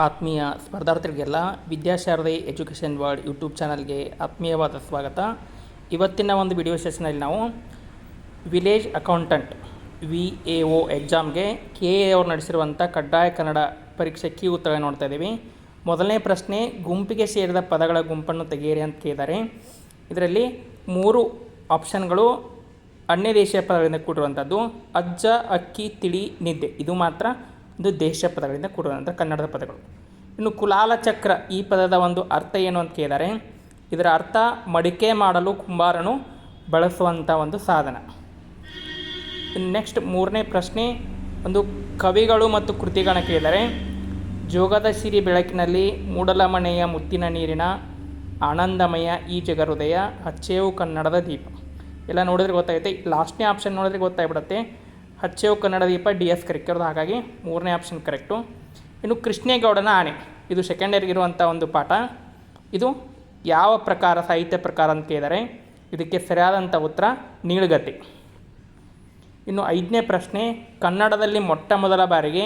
ಆತ್ಮೀಯ ಸ್ಪರ್ಧಾರ್ಥಿಗಳಿಗೆಲ್ಲ Vidyasharade education world YouTube ಚಾನಲ್ಗೆ ಆತ್ಮೀಯವಾದ ಸ್ವಾಗತ. ಇವತ್ತಿನ ಒಂದು ವಿಡಿಯೋ ಸೆಷನಲ್ಲಿ ನಾವು village accountant, V A O ಎಕ್ಸಾಮ್ಗೆ ಕೆ ಎ ಅವರು ನಡೆಸಿರುವಂಥ ಕಡ್ಡಾಯ ಕನ್ನಡ ಪರೀಕ್ಷೆ ಕೀ ಉತ್ತರ ನೋಡ್ತಾ ಇದ್ದೀವಿ. ಮೊದಲನೇ ಪ್ರಶ್ನೆ, ಗುಂಪಿಗೆ ಸೇರಿದ ಪದಗಳ ಗುಂಪನ್ನು ತೆಗೆಯಿರಿ ಅಂತ ಕೇಳಿದ್ದಾರೆ. ಇದರಲ್ಲಿ ಮೂರು ಆಪ್ಷನ್ಗಳು ಅನ್ಯ ದೇಶೀಯ ಪದಗಳಿಂದ ಕೂಡಿರುವಂಥದ್ದು, ಅಜ್ಜ, ಅಕ್ಕಿ, ತಿಳಿ, ನಿದ್ದೆ. ಇದು ಮಾತ್ರ ಒಂದು ದೇಶ ಪದಗಳಿಂದ ಕೂಡಿದಂಥ ಕನ್ನಡದ ಪದಗಳು. ಇನ್ನು ಕುಲಾಲ ಚಕ್ರ ಈ ಪದದ ಒಂದು ಅರ್ಥ ಏನು ಅಂತ ಕೇಳಿದರೆ, ಇದರ ಅರ್ಥ ಮಡಿಕೆ ಮಾಡಲು ಕುಂಬಾರನು ಬಳಸುವಂಥ ಒಂದು ಸಾಧನ. ನೆಕ್ಸ್ಟ್ ಮೂರನೇ ಪ್ರಶ್ನೆ, ಒಂದು ಕವಿಗಳು ಮತ್ತು ಕೃತಿಗಳನ್ನ ಕೇಳಿದರೆ, ಜೋಗದ ಸಿರಿ ಬೆಳಕಿನಲ್ಲಿ ಮೂಡಲಮನೆಯ ಮುತ್ತಿನ ನೀರಿನ ಆನಂದಮಯ ಈ ಜಗಹೃದಯ ಹಚ್ಚೇವು ಕನ್ನಡದ ದೀಪ. ಎಲ್ಲ ನೋಡಿದ್ರೆ ಗೊತ್ತಾಗುತ್ತೆ ಲಾಸ್ಟ್ನೇ ಆಪ್ಷನ್ ನೋಡಿದ್ರೆ ಗೊತ್ತಾಗ್ಬಿಡುತ್ತೆ. ಹಚ್ಚೇವು ಕನ್ನಡ ದೀಪ ಡಿ ಎಸ್ ಕರಿಕೆರೋದು ಹಾಗಾಗಿ ಮೂರನೇ ಆಪ್ಷನ್ ಕರೆಕ್ಟು. ಇನ್ನು ಕೃಷ್ಣೇಗೌಡನ ಆಣೆ ಇದು ಸೆಕೆಂಡ್ ಇಯರ್ಗಿರುವಂಥ ಒಂದು ಪಾಠ. ಇದು ಯಾವ ಪ್ರಕಾರ, ಸಾಹಿತ್ಯ ಪ್ರಕಾರ ಅಂತ ಕೇಳಿದರೆ ಇದಕ್ಕೆ ಸರಿಯಾದಂಥ ಉತ್ತರ ನೀಳಗತಿ ಇನ್ನು ಐದನೇ ಪ್ರಶ್ನೆ, ಕನ್ನಡದಲ್ಲಿ ಮೊಟ್ಟ ಮೊದಲ ಬಾರಿಗೆ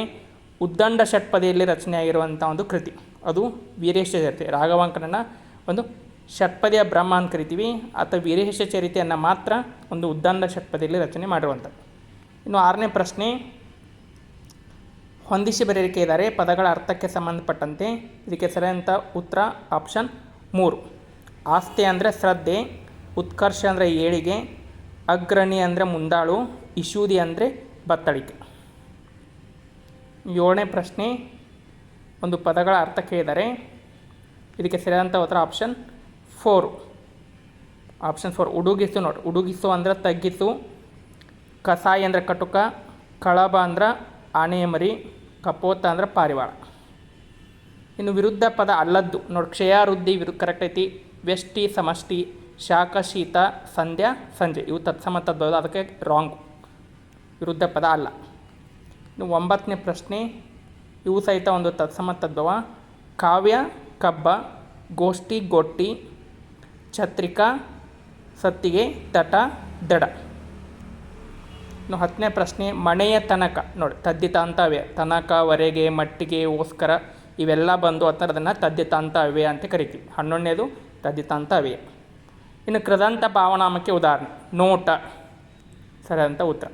ಉದ್ದಂಡ ಷಟ್ಪದಿಯಲ್ಲಿ ರಚನೆಯಾಗಿರುವಂಥ ಒಂದು ಕೃತಿ. ಅದು ವೀರೇಶ ಚರಿತೆ ರಾಘವಾಂಕನ ಒಂದು ಷಟ್ಪದಿಯ ಬ್ರಹ್ಮ ಅಂತ ಕರಿತೀವಿ. ಅಥವಾ ವೀರೇಶ ಚರಿತೆಯನ್ನು ಮಾತ್ರ ಒಂದು ಉದ್ದಂಡ ಷಟ್ಪದಿಯಲ್ಲಿ ರಚನೆ ಮಾಡಿರುವಂಥದ್ದು ಇನ್ನು ಆರನೇ ಪ್ರಶ್ನೆ. ಹೊಂದಿಸಿ ಬರೆಯಲಿಕ್ಕೆ ಇದ್ದಾರೆ ಪದಗಳ ಅರ್ಥಕ್ಕೆ ಸಂಬಂಧಪಟ್ಟಂತೆ. ಇದಕ್ಕೆ ಸರಿಯಾದಂಥ ಉತ್ತರ ಆಪ್ಷನ್ ಮೂರು. ಆಸ್ತಿ ಅಂದರೆ ಶ್ರದ್ಧೆ, ಉತ್ಕರ್ಷ ಅಂದರೆ ಏಳಿಗೆ, ಅಗ್ರಣಿ ಅಂದರೆ ಮುಂದಾಳು, ಇಶೂದಿ ಅಂದರೆ ಬತ್ತಳಿಕೆ. ಏಳನೇ ಪ್ರಶ್ನೆ. ಒಂದು ಪದಗಳ ಅರ್ಥ ಕೇಳಿದ್ದಾರೆ ಇದಕ್ಕೆ ಸರಿಯಾದಂಥ ಉತ್ತರ ಆಪ್ಷನ್ ಫೋರು. ಆಪ್ಷನ್ ಫೋರ್, ಉಡುಗಿಸು ನೋಡಿ. ಉಡುಗಿಸು ಅಂದರೆ ತಗ್ಗಿಸು ಕಸಾಯಿ ಅಂದರೆ ಕಟುಕ, ಕಳಬ ಅಂದ್ರೆ ಆನೆಯ ಮರಿ ಕಪೋತ ಅಂದ್ರೆ ಪಾರಿವಾಳ. ಇನ್ನು ವಿರುದ್ಧ ಪದ ಅಲ್ಲದ್ದು. ನೋಡಿ ಕ್ಷಯ ವೃದ್ಧಿ ವಿರು ಕರೆಕ್ಟ್ ಐತಿ. ವ್ಯಷ್ಟಿ, ಸಮಷ್ಟಿ ಶಾಖ ಶೀತ ಸಂಧ್ಯಾ, ಸಂಜೆ. ಇವು ತತ್ಸಮ ತದ್ಭವ ಅದಕ್ಕೆ ರಾಂಗ್ ವಿರುದ್ಧ ಪದ ಅಲ್ಲ. ಇನ್ನು ಒಂಬತ್ತನೇ ಪ್ರಶ್ನೆ, ಇವು ಸಹಿತ ಒಂದು ತತ್ಸಮ ತದ್ಭವ ಕಾವ್ಯ, ಕಬ್ಬ, ಗೋಷ್ಠಿ, ಗೊಟ್ಟಿ, ಛತ್ರಿಕಾ, ಸತ್ತಿಗೆ, ತಟ, ದಡ. ಇನ್ನು ಹತ್ತನೇ ಪ್ರಶ್ನೆ, ಮಣೆಯ ತನಕ. ನೋಡಿ ತದ್ದಿತಂತವೇ ತನಕ, ವರೆಗೆ, ಮಟ್ಟಿಗೆ ಓಸ್ಕರ ಇವೆಲ್ಲ ಬಂದು ಅದನ್ನು ತದ್ದಿತಾಂತವ್ಯ ಅಂತ ಕರಿತೀವಿ. ಹನ್ನೊಂದನೇದು ತದ್ದಿತಾಂತವ್ಯ ಇನ್ನು ಕೃದಂತ ಭಾವನಾಮಕ್ಕೆ ಉದಾಹರಣೆ. ನೋಟ. ಸರಿಯಾದಂಥ ಉತ್ತರ.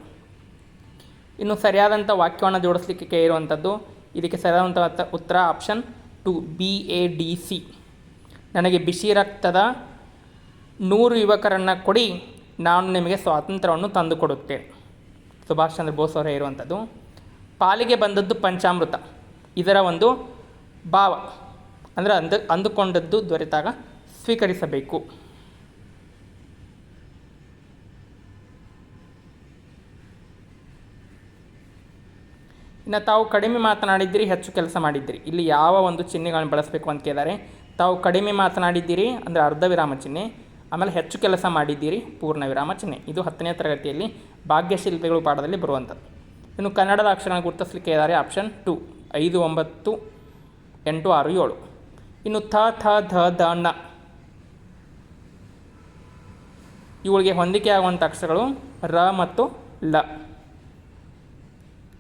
ಇನ್ನು ಸರಿಯಾದಂಥ ವಾಕ್ಯವನ್ನು ಜೋಡಿಸ್ಲಿಕ್ಕೆ ಇರುವಂಥದ್ದು ಇದಕ್ಕೆ ಸರಿಯಾದಂಥ ಉತ್ತರ option two B A D C ನನಗೆ ಬಿಸಿ ರಕ್ತದ ನೂರು ಯುವಕರನ್ನು ಕೊಡಿ, ನಾನು ನಿಮಗೆ ಸ್ವಾತಂತ್ರ್ಯವನ್ನು ತಂದುಕೊಡುತ್ತೇನೆ. ಸುಭಾಷ್ ಚಂದ್ರ ಬೋಸ್ ಅವರೇ ಇರುವಂಥದ್ದು. ಪಾಲಿಗೆ ಬಂದದ್ದು ಪಂಚಾಮೃತ. ಇದರ ಒಂದು ಭಾವ. ಅಂದರೆ ಅಂದ, ಅಂದುಕೊಂಡದ್ದು ದೊರೆತಾಗ ಸ್ವೀಕರಿಸಬೇಕು. ಇನ್ನು ತಾವು ಕಡಿಮೆ ಮಾತನಾಡಿದ್ದೀರಿ, ಹೆಚ್ಚು ಕೆಲಸ ಮಾಡಿದ್ದೀರಿ. ಇಲ್ಲಿ ಯಾವ ಒಂದು ಚಿಹ್ನೆಗಳನ್ನು ಬಳಸಬೇಕು ಅಂತ ಕೇಳಿದ್ದಾರೆ ತಾವು ಕಡಿಮೆ ಮಾತನಾಡಿದ್ದೀರಿ, ಅಂದರೆ ಅರ್ಧ ವಿರಾಮ ಚಿಹ್ನೆ. ಆಮೇಲೆ ಹೆಚ್ಚು ಕೆಲಸ ಮಾಡಿದ್ದೀರಿ ಪೂರ್ಣ ವಿರಾಮ ಚಿಹ್ನೆ. ಇದು ಹತ್ತನೇ ತರಗತಿಯಲ್ಲಿ ಭಾಗ್ಯಶಿಲ್ಪಿಗಳು ಪಾಠದಲ್ಲಿ ಬರುವಂಥದ್ದು. ಇನ್ನು ಕನ್ನಡದ ಅಕ್ಷರ ಗುರುತಿಸಲಿಕ್ಕೆ ಇದ್ದಾರೆ ಆಪ್ಷನ್ ಟು ಐದು, ಒಂಬತ್ತು, ಎಂಟು, ಆರು, ಏಳು. ಇನ್ನು ಥ ಥ, ಧ ದ ನ ಇವುಗಳಿಗೆ ಹೊಂದಿಕೆ ಆಗುವಂಥ ಅಕ್ಷರಗಳು ರ ಮತ್ತು ಲ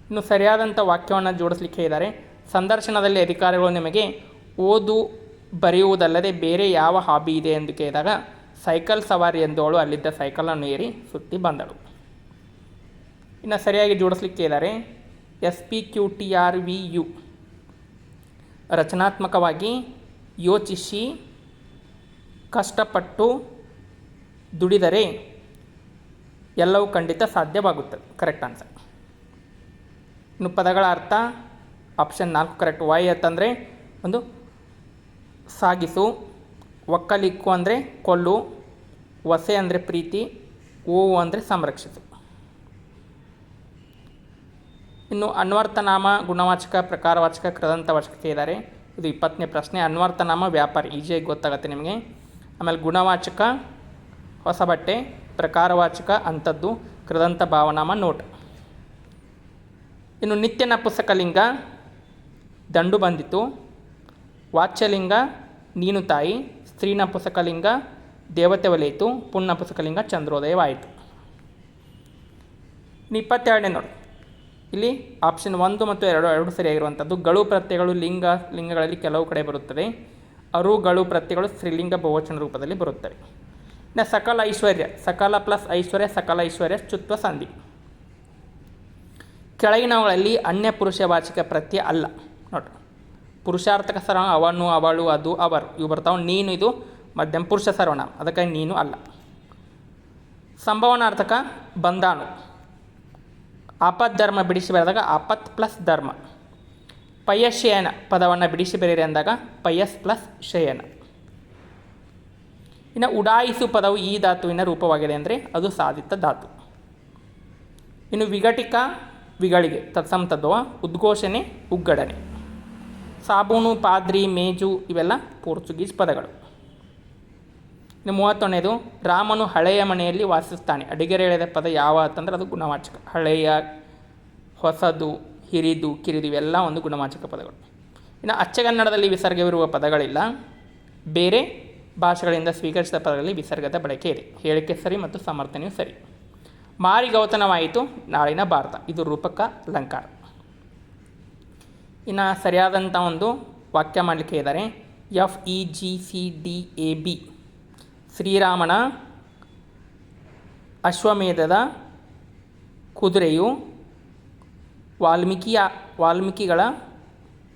ಇನ್ನು ಸರಿಯಾದಂಥ ವಾಕ್ಯವನ್ನು ಜೋಡಿಸಲಿಕ್ಕೆ ಇದ್ದಾರೆ. ಸಂದರ್ಶನದಲ್ಲಿ ಅಧಿಕಾರಿಗಳು ನಿಮಗೆ ಓದು, ಬರೆಯುವುದಲ್ಲದೆ ಬೇರೆ ಯಾವ ಹಾಬಿ ಇದೆ ಎಂದು ಕೇಳಿದಾಗ ಸೈಕಲ್ ಸವಾರಿ ಎಂದವಳು ಅಲ್ಲಿದ್ದ ಸೈಕಲನ್ನು ಏರಿ ಸುತ್ತಿ ಬಂದಳು. ಇನ್ನು ಸರಿಯಾಗಿ ಜೋಡಿಸ್ಲಿಕ್ಕೆ ಇದ್ದಾರೆ S P Q T R V U. ರಚನಾತ್ಮಕವಾಗಿ ಯೋಚಿಸಿ ಕಷ್ಟಪಟ್ಟು ದುಡಿದರೆ ಎಲ್ಲವೂ ಖಂಡಿತ ಸಾಧ್ಯವಾಗುತ್ತದೆ. ಕರೆಕ್ಟ್ ಆನ್ಸರ್ ಇನ್ನು ಪದಗಳ ಅರ್ಥ ಆಪ್ಷನ್ ನಾಲ್ಕು ಕರೆಕ್ಟ್ ವೈ ಅಂತಂದರೆ ಒಂದು ಸಾಗಿಸು. ಒಕ್ಕಲಿಕ್ಕು ಅಂದರೆ ಕೊಲ್ಲು, ವಸೆ ಅಂದರೆ ಪ್ರೀತಿ, ಓವು ಅಂದರೆ ಸಂರಕ್ಷಿಸು. ಇನ್ನು ಅನ್ವರ್ಥನಾಮ ಗುಣವಾಚಕ, ಪ್ರಕಾರವಾಚಕ, ಕೃದಂತವಾಚಕ ಇದ್ದಾರೆ ಇದು ಇಪ್ಪತ್ತನೇ ಪ್ರಶ್ನೆ. ಅನ್ವರ್ಥನಾಮ ವ್ಯಾಪಾರಿ. ಈಜಿಯಾಗಿ ಗೊತ್ತಾಗುತ್ತೆ ನಿಮಗೆ. ಆಮೇಲೆ ಗುಣವಾಚಕ ಹೊಸ ಬಟ್ಟೆ ಪ್ರಕಾರವಾಚಕ, ಅಂಥದ್ದು, ಕೃದಂತ ಭಾವನಾಮ, ನೋಟ್. ಇನ್ನು ನಿತ್ಯ ನಪುಸಕಲಿಂಗ ದಂಡು ಬಂದಿತು ವಾಚ್ಯಲಿಂಗ, ನೀನು ತಾಯಿ. ಸ್ತ್ರೀ ನಪುಸಕಲಿಂಗ ದೇವತೆ ಒಲೆಯಿತು ಪುಣ್ಯಪುಸಕಲಿಂಗ ಚಂದ್ರೋದಯವಾಯಿತು. ಇಪ್ಪತ್ತೆರಡನೇ ನೋಡಿ. ಇಲ್ಲಿ ಆಪ್ಷನ್ ಒಂದು ಮತ್ತು ಎರಡು ಎರಡು ಸರಿಯಾಗಿರುವಂಥದ್ದು. ಗಳು ಪ್ರತ್ಯಗಳು ಲಿಂಗ, ಲಿಂಗಗಳಲ್ಲಿ ಕೆಲವು ಕಡೆ ಬರುತ್ತದೆ. ಅರುಗಳು ಪ್ರತ್ಯಗಳು ಸ್ತ್ರೀಲಿಂಗ ಬಹುವಚನ ರೂಪದಲ್ಲಿ ಬರುತ್ತವೆ. ಇನ್ನು ಸಕಲ ಐಶ್ವರ್ಯ, ಸಕಲ ಪ್ಲಸ್ ಐಶ್ವರ್ಯ, ಸಕಲ ಐಶ್ವರ್ಯ ಚುತ್ವ ಸಂಧಿ. ಕೆಳಗಿನವುಗಳಲ್ಲಿ ಅನ್ಯ ಪುರುಷ ವಾಚಿಕ ಪ್ರತ್ಯಯ ಅಲ್ಲ. ನೋಡ್ರಿ ಪುರುಷಾರ್ಥಕ ಸರ್ವನಾಮ ಅವನು, ಅವಳು, ಅದು, ಅವರು. ಇವು ಬರ್ತಾವೆ, ನೀನು ಇದು ಮಧ್ಯಮ ಪುರುಷ ಸರ್ವನಾಮ ಅದಕ್ಕಾಗಿ ನೀನು ಅಲ್ಲ. ಸಂಭವನಾರ್ಥಕ ಬಂದಾನು ಆಪತ್ ಧರ್ಮ ಬಿಡಿಸಿ ಬರೆದಾಗ ಆಪತ್ ಪ್ಲಸ್ ಧರ್ಮ. ಪಯಶಯನ ಪದವನ್ನು ಬಿಡಿಸಿ ಬರೆಯಿರಿ ಅಂದಾಗ ಪಯಸ್ ಪ್ಲಸ್ ಶಯನ. ಇನ್ನು ಉಡಾಯಿಸು ಪದವು ಈ ಧಾತುವಿನ ರೂಪವಾಗಿದೆ ಅಂದರೆ ಅದು ಸಾಧಿತ ಧಾತು. ಇನ್ನು ವಿಘಟಿಕ ವಿಗಳಿಗೆ ತತ್ಸಮ ತದ್ವ ಉದ್ಘೋಷಣೆ ಉಗ್ಗಡನೆ ಸಾಬೂನು, ಪಾದ್ರಿ, ಮೇಜು ಇವೆಲ್ಲ ಪೋರ್ಚುಗೀಸ್ ಪದಗಳು. ಇನ್ನು ಮೂವತ್ತೊಂದನೇದು, ರಾಮನು ಹಳೆಯ ಮನೆಯಲ್ಲಿ ವಾಸಿಸ್ತಾನೆ. ಅಡಿಗೆರೆ ಎಳೆದ ಪದ ಯಾವ ಅಂತಂದ್ರೆ ಅದು ಗುಣವಾಚಕ. ಹಳೆಯ, ಹೊಸದು, ಹಿರಿದು, ಕಿರಿದು ಇವೆಲ್ಲ ಒಂದು ಗುಣವಾಚಕ ಪದಗಳು. ಇನ್ನು ಅಚ್ಚಗನ್ನಡದಲ್ಲಿ ವಿಸರ್ಗವಿರುವ ಪದಗಳಿಲ್ಲ. ಬೇರೆ ಭಾಷೆಗಳಿಂದ ಸ್ವೀಕರಿಸಿದ ಪದಗಳಲ್ಲಿ ವಿಸರ್ಗದ ಬಳಕೆ ಇದೆ. ಹೇಳಿಕೆ ಸರಿ ಮತ್ತು ಸಮರ್ಥನೆಯೂ ಸರಿ. ಮಾರಿಗೌತನವಾಯಿತು ನಾಳಿನ ಭಾರತ. ಇದು ರೂಪಕ ಅಲಂಕಾರ. ಇನ್ನು ಸರಿಯಾದಂಥ ಒಂದು ವಾಕ್ಯ ಮಾಡಲಿಕ್ಕೆ ಇದ್ದಾರೆ F E G C D A B ಶ್ರೀರಾಮನ ಅಶ್ವಮೇಧದ ಕುದುರೆಯು ವಾಲ್ಮೀಕಿಯ ವಾಲ್ಮೀಕಿಗಳ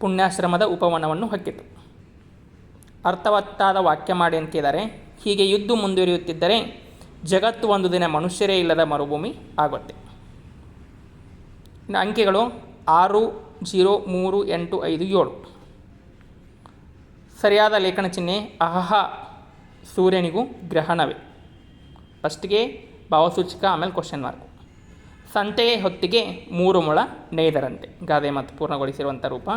ಪುಣ್ಯಾಶ್ರಮದ ಉಪವನವನ್ನು ಹಕ್ಕಿತು ಅರ್ಥವತ್ತಾದ ವಾಕ್ಯ ಮಾಡಿ ಅಂತಿದ್ದಾರೆ ಹೀಗೆ ಯುದ್ಧ ಮುಂದುವರಿಯುತ್ತಿದ್ದರೆ ಜಗತ್ತು ಒಂದು ದಿನ ಮನುಷ್ಯರೇ ಇಲ್ಲದ ಮರುಭೂಮಿ ಆಗುತ್ತೆ. ಇನ್ನು ಅಂಕೆಗಳು ಆರು ಜೀರೋ ಮೂರು ಎಂಟು ಐದು ಏಳು. ಸರಿಯಾದ ಲೇಖನ ಚಿಹ್ನೆ ಅಹಹ ಸೂರ್ಯನಿಗೂ ಗ್ರಹಣವೇ. ಫಸ್ಟ್ಗೆ ಭಾವಸೂಚಕ, ಆಮೇಲೆ ಕ್ವಶನ್ ಮಾರ್ಕು ಸಂತೆಯ ಹೊತ್ತಿಗೆ ಮೂರು ಮೊಳ ನೇಯ್ದರಂತೆ. ಗಾದೆ ಮತ್ತು ಪೂರ್ಣಗೊಳಿಸಿರುವಂಥ ರೂಪ.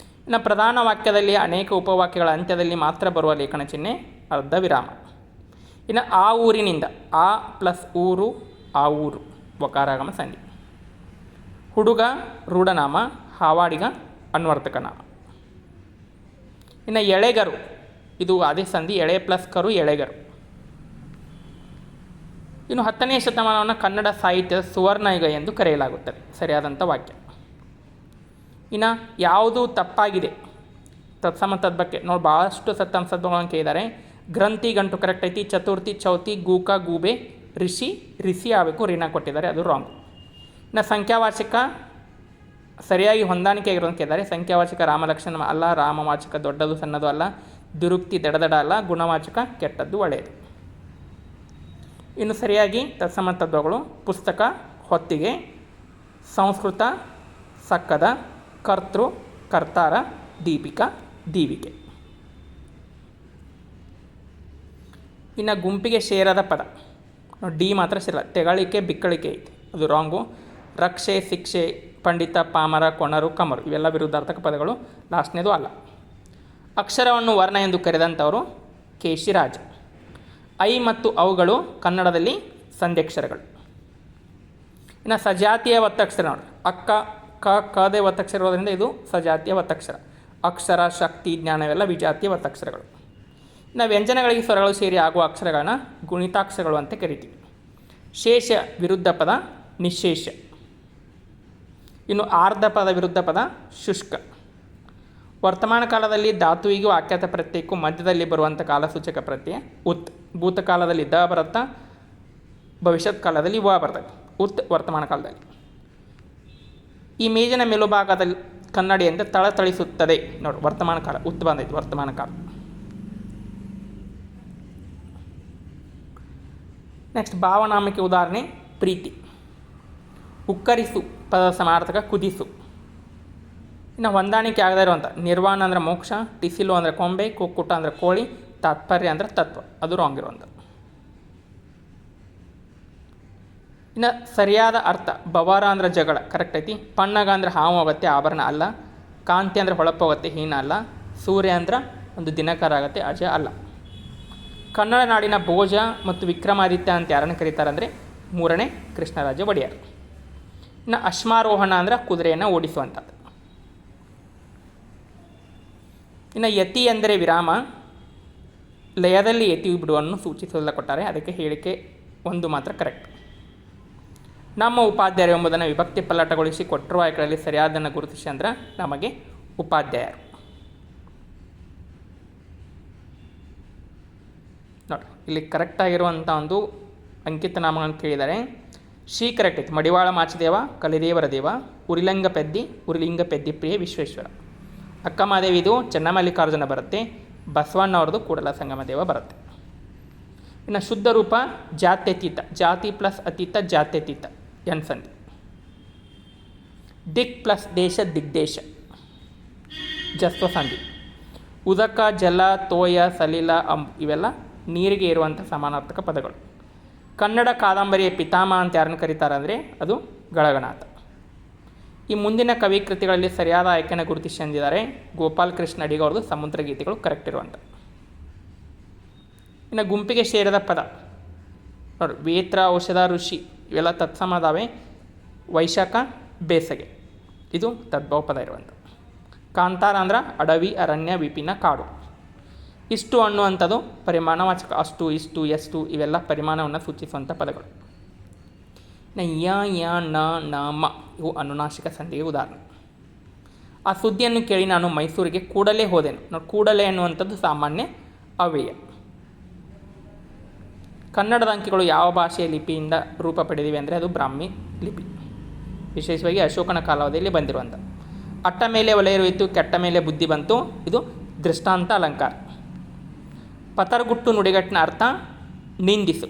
ಇನ್ನು ಪ್ರಧಾನ ವಾಕ್ಯದಲ್ಲಿ ಅನೇಕ ಉಪವಾಕ್ಯಗಳ ಅಂತ್ಯದಲ್ಲಿ ಮಾತ್ರ ಬರುವ ಲೇಖನ ಚಿಹ್ನೆ ಅರ್ಧ ವಿರಾಮ ಇನ್ನು ಆ ಊರಿನಿಂದ, ಆ ಪ್ಲಸ್ ಊರು, ಆ ಊರು, ವಕಾರಾಗಮ ಸಂಧಿ. ಹುಡುಗ, ರೂಢನಾಮ ಹಾವಾಡಿಗ ಅನ್ವರ್ತಕನ. ಇನ್ನು ಎಳೆಗರು, ಇದು ಅದೇ ಸಂಧಿ, ಎಳೆ ಪ್ಲಸ್ ಕರು, ಎಳೆಗರು. ಇನ್ನು ಹತ್ತನೇ ಶತಮಾನವನ್ನು ಕನ್ನಡ ಸಾಹಿತ್ಯದ ಸುವರ್ಣಯುಗ ಎಂದು ಕರೆಯಲಾಗುತ್ತದೆ. ಸರಿಯಾದಂಥ ವಾಕ್ಯ. ಇನ್ನು ಯಾವುದು ತಪ್ಪಾಗಿದೆ. ತತ್ಸಮ ಬಗ್ಗೆ ನೋಡಿ ಭಾಳಷ್ಟು ಸತ್ತಂಸಗಳನ್ನು ಕೇಳಿದ್ದಾರೆ ಗ್ರಂಥಿ ಗಂಟು ಕರೆಕ್ಟ್ ಐತಿ, ಚತುರ್ಥಿ, ಚೌತಿ, ಗೂಕ, ಗೂಬೆ ಋಷಿ ರಿಸಿ ಆಗಬೇಕು ರೀನಾ ಕೊಟ್ಟಿದ್ದಾರೆ, ಅದು ರಾಂಗ್ ಇನ್ನು ಸಂಖ್ಯಾವಾಚಕ ಸರಿಯಾಗಿ ಹೊಂದಾಣಿಕೆ ಆಗಿರೋದಕ್ಕೆ ಕೇಳಿದ್ದಾರೆ ಸಂಖ್ಯಾವಾಚಕ ರಾಮಲಕ್ಷಣ ಅಲ್ಲ, ರಾಮವಾಚಕ ದೊಡ್ಡದು ಸಣ್ಣದು ಅಲ್ಲ, ದುರುಕ್ತಿ ದಡದಡ ಅಲ್ಲ, ಗುಣವಾಚಕ ಕೆಟ್ಟದ್ದು ಒಳ್ಳೆಯದು. ಇನ್ನು ಸರಿಯಾಗಿ ತತ್ಸಮ ಪುಸ್ತಕ, ಹೊತ್ತಿಗೆ, ಸಂಸ್ಕೃತ, ಸಕ್ಕದ, ಕರ್ತೃ, ಕರ್ತಾರ, ದೀಪಿಕಾ, ದೀವಿಕೆ. ಇನ್ನು ಗುಂಪಿಗೆ ಸೇರದ ಪದ. ಡಿ ಮಾತ್ರ ಸೇರಲ್ಲ, ತೆಗಳಿಕೆ, ಬಿಕ್ಕಳಿಕೆ ಐತಿ. ಅದು ರಾಂಗು ರಕ್ಷೆ, ಶಿಕ್ಷೆ ಪಂಡಿತ ಪಾಮರ, ಕೊಣರು, ಕಮರು ಇವೆಲ್ಲ ವಿರುದ್ಧಾರ್ಥಕ ಪದಗಳು. ಲಾಸ್ಟ್ನೇದು ಅಲ್ಲ. ಅಕ್ಷರವನ್ನು ವರ್ಣ ಎಂದು ಕರೆದಂಥವರು ಕೇಶಿರಾಜ. ಐ ಮತ್ತು ಅವುಗಳು ಕನ್ನಡದಲ್ಲಿ ಸಂಧ್ಯಕ್ಷರಗಳು. ಇನ್ನು ಸಜಾತಿಯ ಒತ್ತಕ್ಷರ ನೋಡಿ. ಅಕ್ಕ, ಕ ಕದೇ ಒತ್ತಕ್ಷರ ಇರೋದರಿಂದ ಇದು ಸಜಾತಿಯ ಒತ್ತಕ್ಷರ ಅಕ್ಷರ, ಶಕ್ತಿ, ಜ್ಞಾನ ಇವೆಲ್ಲ ವಿಜಾತಿಯ ಒತ್ತಕ್ಷರಗಳು ಇನ್ನು ವ್ಯಂಜನಗಳಿಗೆ ಸ್ವರಗಳು ಸೇರಿ ಆಗುವ ಅಕ್ಷರಗಳನ್ನ ಗುಣಿತಾಕ್ಷರಗಳು ಅಂತ ಕರಿತೀವಿ. ಶೇಷ ವಿರುದ್ಧ ಪದ ನಿಶೇಷ ಇನ್ನು ಆರ್ಧ ಪದ ವಿರುದ್ಧ ಪದ ಶುಷ್ಕ. ವರ್ತಮಾನ ಕಾಲದಲ್ಲಿ ಧಾತುವಿಗೂ ಆಖ್ಯಾತ ಪ್ರತ್ಯಯಕ್ಕೂ ಮಧ್ಯದಲ್ಲಿ ಬರುವಂಥ ಕಾಲಸೂಚಕ ಪ್ರತ್ಯಯ ಉತ್. ಭೂತಕಾಲದಲ್ಲಿ ದ ಬರುತ್ತಾ, ಭವಿಷ್ಯತ್ ಕಾಲದಲ್ಲಿ ವ ಬರ್ತದೆ ಉತ್ ವರ್ತಮಾನ ಕಾಲದಲ್ಲಿ. ಈ ಮೇಜಿನ ಮೇಲುಭಾಗದಲ್ಲಿ ಕನ್ನಡಿಯಂತೆ ತಳತಳಿಸುತ್ತದೆ ನೋಡಿ, ವರ್ತಮಾನ ಕಾಲ, ಉತ್ ಬಂದೈತೆ, ವರ್ತಮಾನ ಕಾಲ. ನೆಕ್ಸ್ಟ್ ಭಾವನಾಮಕ್ಕೆ ಉದಾಹರಣೆ, ಪ್ರೀತಿ. ಉಕ್ಕರಿಸು. ಪದದ ಸಮಾರ್ಥಕ ಕುದಿಸು. ಇನ್ನು ಹೊಂದಾಣಿಕೆ ಆಗದೇ ಇರುವಂಥ ನಿರ್ವಾಣ ಅಂದರೆ ಮೋಕ್ಷ, ಟಿಸಿಲು ಅಂದರೆ ಕೊಂಬೆ, ಕುಕ್ಕುಟ ಅಂದರೆ ಕೋಳಿ, ತಾತ್ಪರ್ಯ ಅಂದರೆ ತತ್ವ, ಅದು ರಾಂಗ್ ಇರುವಂಥ ಇನ್ನು ಸರಿಯಾದ ಅರ್ಥ, ಬವಾರ ಅಂದರೆ ಜಗಳ ಕರೆಕ್ಟ್ ಐತಿ. ಪಣ್ಣಗ ಅಂದರೆ ಹಾವು ಆಭರಣ ಅಲ್ಲ. ಕಾಂತಿ ಅಂದರೆ ಹೊಳಪೋಗುತ್ತೆ ಹೀನ ಅಲ್ಲ. ಸೂರ್ಯ ಅಂದ್ರೆ ಒಂದು ದಿನಕರ ಆಗುತ್ತೆ, ಅಜ ಅಲ್ಲ. ಕನ್ನಡ ನಾಡಿನ ಭೋಜ ಮತ್ತು ವಿಕ್ರಮಾದಿತ್ಯ ಅಂತ ಯಾರನ್ನು ಕರೀತಾರೆ ಅಂದರೆ ಮೂರನೇ ಕೃಷ್ಣರಾಜ ಒಡೆಯರ್. ಇನ್ನು ಅಶ್ಮಾರೋಹಣ ಅಂದರೆ ಕುದುರೆಯನ್ನು ಓಡಿಸುವಂಥದ್ದು. ಇನ್ನು ಯತಿ ಅಂದರೆ ವಿರಾಮ. ಲಯದಲ್ಲಿ ಯತಿ ಬಿಡುವನ್ನು ಸೂಚಿಸಲು ಕೊಟ್ಟಾರೆ, ಅದಕ್ಕೆ ಹೇಳಿಕೆ ಒಂದು ಮಾತ್ರ ಕರೆಕ್ಟ್ ನಮ್ಮ ಉಪಾಧ್ಯಾಯರು ಎಂಬುದನ್ನು ವಿಭಕ್ತಿ ಪಲ್ಲಟಗೊಳಿಸಿ ಕೊಟ್ಟಿರುವ ಆಯ್ಕೆಗಳಲ್ಲಿ ಸರಿಯಾದನ್ನು ಗುರುತಿಸಿ ಅಂದ್ರೆ ನಮಗೆ ಉಪಾಧ್ಯಾಯರು. ನೋಡಿ ಇಲ್ಲಿ ಕರೆಕ್ಟಾಗಿರುವಂಥ ಒಂದು ಅಂಕಿತ ನಾಮಗಳನ್ನು ಕೇಳಿದ್ದಾರೆ. ಶ್ರೀ ಕರೆಕ್ಟ್ ಐತಿ ಮಡಿವಾಳ ಮಾಚದೇವ, ಕಲಿದೇವರ ದೇವ, ಉರಿಲಿಂಗ ಪೆದ್ದಿ ಉರಿಲಿಂಗ ಪೆದ್ದಿ ಪ್ರಿಯ ವಿಶ್ವೇಶ್ವರ. ಅಕ್ಕಮಹಾದೇವಿ ಇದು ಚೆನ್ನಮಲ್ಲಿಕಾರ್ಜುನ ಬರುತ್ತೆ ಬಸವಣ್ಣವ್ರದ್ದು ಕೂಡಲ ಸಂಗಮ ದೇವ ಬರುತ್ತೆ. ಇನ್ನು ಶುದ್ಧ ರೂಪ, ಜಾತ್ಯತೀತ, ಜಾತಿ ಪ್ಲಸ್ ಅತೀತ, ಜಾತ್ಯತೀತ ಸಂಧಿ. ದಿಕ್ ಪ್ಲಸ್ ದೇಶ ದಿಗ್ದೇಶ ಜಸ್ವ ಸಂಧಿ. ಉದಕ, ಜಲ, ತೋಯ, ಸಲಿಲ, ಅಂಬ್ ಇವೆಲ್ಲ ನೀರಿಗೆ ಇರುವಂಥ ಸಮಾನಾರ್ಥಕ ಪದಗಳು. ಕನ್ನಡ ಕಾದಂಬರಿಯ ಪಿತಾಮಹ ಅಂತ ಯಾರನ್ನು ಕರೀತಾರೆ ಅಂದರೆ ಅದು ಗಳಗನಾಥ ಈ ಮುಂದಿನ ಕವಿ ಕೃತಿಗಳಲ್ಲಿ ಸರಿಯಾದ ಆಯ್ಕೆಯನ್ನು ಗುರುತಿಸಿ ಅಂದಿದ್ದಾರೆ ಗೋಪಾಲ್ ಕೃಷ್ಣ ಅಡಿಗ ಸಮುದ್ರ ಗೀತೆಗಳು ಕರೆಕ್ಟ್ ಇರುವಂಥ ಇನ್ನು ಗುಂಪಿಗೆ ಸೇರಿದ ಪದ, ನೋಡಿ, ವೇತ್ರ, ಔಷಧ, ಋಷಿ ಇವೆಲ್ಲ ತತ್ಸಮ ಅದಾವೆ ವೈಶಾಖ, ಬೇಸಗೆ. ಇದು ತದ್ಭವ ಪದ ಇರುವಂಥ ಕಾಂತಾರ ಅಂದ್ರೆ ಅಡವಿ, ಅರಣ್ಯ ವಿಪಿನ ಕಾಡು. ಇಷ್ಟು ಅನ್ನುವಂಥದ್ದು ಪರಿಮಾಣವಾಚಕ ಅಷ್ಟು, ಇಷ್ಟು, ಎಷ್ಟು ಇವೆಲ್ಲ ಪರಿಮಾಣವನ್ನು ಸೂಚಿಸುವಂಥ ಪದಗಳು. ನ, ಯ ಯ, ನ ನ, ಮ ಇವು ಅನುನಾಶಿಕ ಸಂಧಿಗೆ ಉದಾಹರಣೆ. ಆ ಸುದ್ದಿಯನ್ನು ಕೇಳಿ ನಾನು ಮೈಸೂರಿಗೆ ಕೂಡಲೇ ಹೋದೆನು. ನೋಡಿ, ಕೂಡಲೇ ಅನ್ನುವಂಥದ್ದು ಸಾಮಾನ್ಯ ಅವ್ಯಯ ಕನ್ನಡದ ಅಂಕಿಗಳು ಯಾವ ಭಾಷೆಯ ಲಿಪಿಯಿಂದ ರೂಪ ಪಡೆದಿವೆ ಅಂದರೆ ಅದು ಬ್ರಾಹ್ಮಿ ಲಿಪಿ. ವಿಶೇಷವಾಗಿ ಅಶೋಕನ ಕಾಲಾವಧಿಯಲ್ಲಿ ಬಂದಿರುವಂಥ. ಅಟ್ಟ ಮೇಲೆ ಒಲೆಯಿರುವಿತು ಕೆಟ್ಟ ಮೇಲೆ ಬುದ್ಧಿ ಬಂತು. ಇದು ದೃಷ್ಟಾಂತ ಅಲಂಕಾರ. ಪತರ್ಗುಟ್ಟು ನುಡಿಗಟ್ಟಿನ ಅರ್ಥ ನಿಂದಿಸು.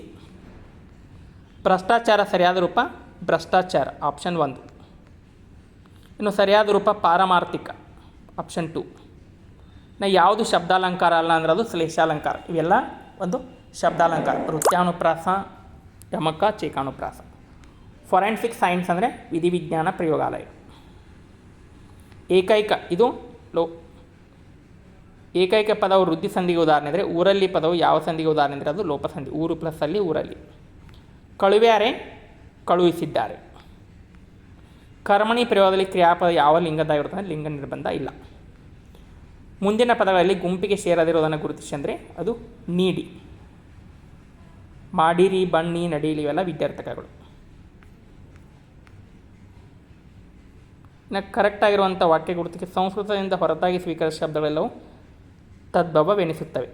ಭ್ರಷ್ಟಾಚಾರ ಸರಿಯಾದ ರೂಪ ಭ್ರಷ್ಟಾಚಾರ ಆಪ್ಷನ್ ಒಂದು. ಇನ್ನು ಸರಿಯಾದ ರೂಪ ಪಾರಮಾರ್ಥಿಕ ಆಪ್ಷನ್ ಟು ನಾ ಯಾವುದು ಶಬ್ದಾಲಂಕಾರ ಅಲ್ಲ ಅಂದ್ರೆ ಅದು ಶ್ಲೇಷಾಲಂಕಾರ. ಇವೆಲ್ಲ ಒಂದು ಶಬ್ದಾಲಂಕಾರ. ನೃತ್ಯಾನುಪ್ರಾಸ ಯಮಕ, ಚೇಕಾನುಪ್ರಾಸ. ಫೊರೆನ್ಸಿಕ್ ಸೈನ್ಸ್ ಅಂದರೆ ವಿಧಿವಿಜ್ಞಾನ ಪ್ರಯೋಗಾಲಯ. ಏಕೈಕ, ಇದು ಲೋ ಏಕೈಕ ಪದವು ವೃದ್ಧಿ ಸಂಧಿಗೆ ಉದಾಹರಣೆ ಅಂದರೆ ಊರಲ್ಲಿ ಪದವು ಯಾವ ಸಂಧಿಗೆ ಉದಾಹರಣೆ ಅಂದರೆ ಅದು ಲೋಪಸಂಧಿ ಊರು ಪ್ಲಸ್ ಅಲ್ಲಿ ಊರಲ್ಲಿ. ಕಳುವ್ಯಾರೆ? ಕಳುಹಿಸಿದ್ದಾರೆ. ಕರ್ಮಣಿ ಪ್ರಯೋಗದಲ್ಲಿ ಕ್ರಿಯಾಪದ ಯಾವ ಲಿಂಗದಾಗಿರುತ್ತದೆ ಲಿಂಗ ನಿರ್ಬಂಧ ಇಲ್ಲ. ಮುಂದಿನ ಪದಗಳಲ್ಲಿ ಗುಂಪಿಗೆ ಸೇರದಿರೋದನ್ನು ಗುರುತಿಸಿ ಅಂದರೆ ಅದು ನೀಡಿ. ಮಾಡಿರಿ ಬಣ್ಣಿ ನಡೀಲಿ ಇವೆಲ್ಲ ವಿದ್ಯಾರ್ಥಕಗಳು. ಇನ್ನು ಕರೆಕ್ಟಾಗಿರುವಂಥ ವಾಕ್ಯ ಗುರುತಿಗೆ ಸಂಸ್ಕೃತದಿಂದ ಹೊರತಾಗಿ ಸ್ವೀಕರಿಸಿದ ಶಬ್ದಗಳೆಲ್ಲವೂ ತದ್ಭವವೆನಿಸುತ್ತವೆ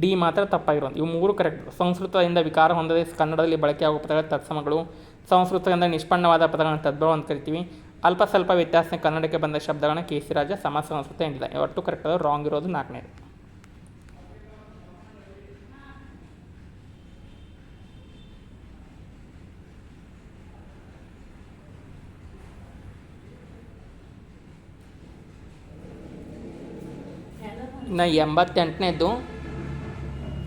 ಡಿ ಮಾತ್ರ ತಪ್ಪಾಗಿರುವಂಥ ಇವು ಮೂರು ಕರೆಕ್ಟ್ ಸಂಸ್ಕೃತದಿಂದ ವಿಕಾರ ಹೊಂದದೆ ಕನ್ನಡದಲ್ಲಿ ಬಳಕೆಯಾಗುವ ಪದಗಳ ತತ್ಸಮಗಳು, ಸಂಸ್ಕೃತದಿಂದ ನಿಷ್ಪನ್ನವಾದ ಪದಗಳನ್ನು ತದ್ಭವ ಅಂತ ಕರಿತೀವಿ. ಅಲ್ಪ ಸ್ವಲ್ಪ ವ್ಯತ್ಯಾಸ ಕನ್ನಡಕ್ಕೆ ಬಂದ ಶಬ್ದಗಳನ್ನು ಕೆ ಸಿ ರಾಜ ಸಮ ಸಂಸ್ಕೃತ ಎಂದಿಲ್ಲ ಒಟ್ಟು ಕರೆಕ್ಟ್ ಅದು ರಾಂಗ್ ಇರೋದು ನಾಲ್ಕನೇದು. ಇನ್ನು ಎಂಬತ್ತೆಂಟನೇದು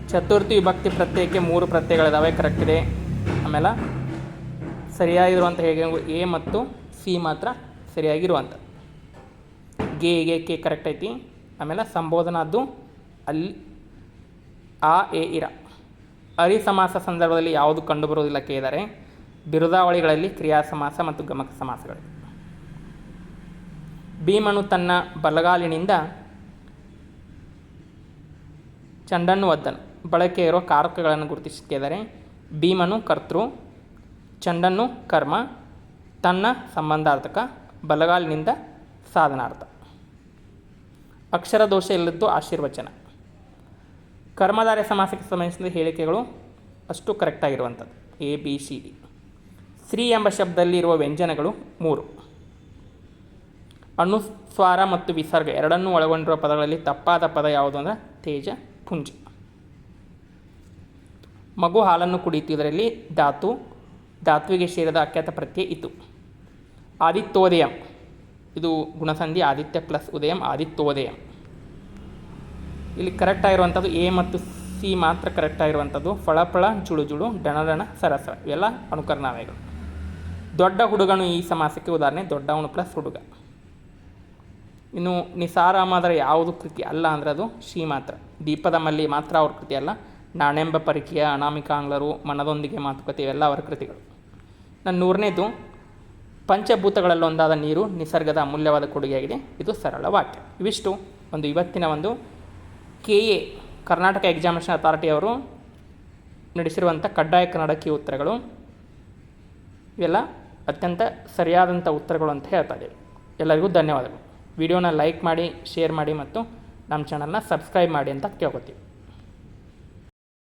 ಚತುರ್ಥಿ ವಿಭಕ್ತಿ ಪ್ರತ್ಯಯಕ್ಕೆ ಮೂರು ಪ್ರತ್ಯಯಗಳಿದಾವೆ ಕರೆಕ್ಟ್ ಇದೆ. ಆಮೇಲೆ ಸರಿಯಾಗಿರುವಂಥ ಹೇಗೆ, ಎ ಮತ್ತು ಸಿ ಮಾತ್ರ ಸರಿಯಾಗಿರುವಂಥ ಗೆ ಗೆ ಕೆ ಕರೆಕ್ಟ್ ಐತಿ. ಆಮೇಲೆ ಸಂಬೋಧನದ್ದು ಅಲ್ಲಿ ಆ, ಎ, ಇರ. ಅರಿ ಸಮಾಸ ಸಂದರ್ಭದಲ್ಲಿ ಯಾವುದು ಕಂಡುಬರುವುದಿಲ್ಲ ಕೇಳಿದರೆ, ಬಿರುದಾವಳಿಗಳಲ್ಲಿ ಕ್ರಿಯಾ ಸಮಾಸ ಮತ್ತು ಗಮಕ ಸಮಾಸಗಳು ಭೀಮನು ತನ್ನ ಬಲಗಾಲಿನಿಂದ ಚಂಡನ್ನು ಒದ್ದನ್. ಬಳಕೆ ಇರುವ ಕಾರಕಗಳನ್ನು ಗುರುತಿಸುತ್ತಿದ್ದಾರೆ ಭೀಮನು ಕರ್ತೃ, ಚಂಡನ್ನು ಕರ್ಮ, ತನ್ನ ಸಂಬಂಧಾರ್ಥಕ, ಬಲಗಾಲಿನಿಂದ ಸಾಧನಾರ್ಥ. ಅಕ್ಷರ ದೋಷ ಇಲ್ಲದ್ದು ಆಶೀರ್ವಚನ. ಕರ್ಮಧಾರೆ ಸಮಾಸಕ್ಕೆ ಸಂಬಂಧಿಸಿದ ಹೇಳಿಕೆಗಳು ಅಷ್ಟು ಕರೆಕ್ಟಾಗಿರುವಂಥದ್ದು ಎ ಬಿ ಸಿ ಡಿ ಸ್ತ್ರೀ ಎಂಬ ಶಬ್ದದಲ್ಲಿ ಇರುವ ವ್ಯಂಜನಗಳು ಮೂರು. ಅನುಸ್ವಾರ ಮತ್ತು ವಿಸರ್ಗ ಎರಡನ್ನೂ ಒಳಗೊಂಡಿರುವ ಪದಗಳಲ್ಲಿ ತಪ್ಪಾದ ಪದ ಯಾವುದು ಅಂದರೆ ತೇಜ ಪುಂಜ ಮಗು ಹಾಲನ್ನು ಕುಡಿಯಿತು ಇದರಲ್ಲಿ ಧಾತು, ಧಾತುವಿಗೆ ಸೇರಿದ ಅಖ್ಯಾತ ಪ್ರತ್ಯಯ ಇತು ಆದಿತ್ಯೋದಯಂ. ಇದು ಗುಣಸಂಧಿ ಆದಿತ್ಯ ಪ್ಲಸ್ ಉದಯಂ, ಆದಿತ್ಯೋದಯ. ಇಲ್ಲಿ ಕರೆಕ್ಟ್ ಆಗಿರುವಂಥದ್ದು ಎ ಮತ್ತು ಸಿ ಮಾತ್ರ ಕರೆಕ್ಟ್ ಆಗಿರುವಂಥದ್ದು. ಫಳಫಳ ಜುಳು ಜುಳು ಡಣಡಣ ಸರಸ ಇವೆಲ್ಲ ಅನುಕರಣಾವಯಗಳು ದೊಡ್ಡ ಹುಡುಗನು ಈ ಸಮಾಸಕ್ಕೆ ಉದಾಹರಣೆ, ದೊಡ್ಡವನು ಪ್ಲಸ್ ಹುಡುಗ. ಇನ್ನು ನಿಸಾರಾಮಾದರ ಯಾವುದು ಕೃತಿ ಅಲ್ಲ ಅಂದರೆ ಅದು ಶ್ರೀ ಮಾತ್ರ. ದೀಪದ ಮಲ್ಲಿ ಮಾತ್ರ ಅವ್ರ ಕೃತಿ ಅಲ್ಲ. ನಾಣೆಂಬ ಪರಿಕೀಯ ಅನಾಮಿಕಾಂಗ್ಲರು ಮನದೊಂದಿಗೆ ಮಾತುಕತೆ ಇವೆಲ್ಲ ಅವರ ಕೃತಿಗಳು. ನನ್ನ ನೂರನೇದು ಪಂಚಭೂತಗಳಲ್ಲೊಂದಾದ ನೀರು ನಿಸರ್ಗದ ಅಮೂಲ್ಯವಾದ ಕೊಡುಗೆಯಾಗಿದೆ. ಇದು ಸರಳ ವಾಕ್ಯ. ಇವಿಷ್ಟು ಒಂದು ಇವತ್ತಿನ ಒಂದು K A Karnataka examination authority ಅವರು ನಡೆಸಿರುವಂಥ ಕಡ್ಡಾಯ ಕನ್ನಡಕ್ಕೆ ಉತ್ತರಗಳು. ಇವೆಲ್ಲ ಅತ್ಯಂತ ಸರಿಯಾದಂಥ ಉತ್ತರಗಳು ಅಂತ ಹೇಳ್ತಾ ಇದ್ದೀವಿ. ಎಲ್ಲರಿಗೂ ಧನ್ಯವಾದಗಳು. ವಿಡಿಯೋನ ಲೈಕ್ ಮಾಡಿ ಶೇರ್ ಮಾಡಿ ಮತ್ತು ನಮ್ಮ ಚಾನಲ್ನ ಸಬ್ಸ್ಕ್ರೈಬ್ ಮಾಡಿ ಅಂತ ಕೇಳ್ಕೊತೀವಿ.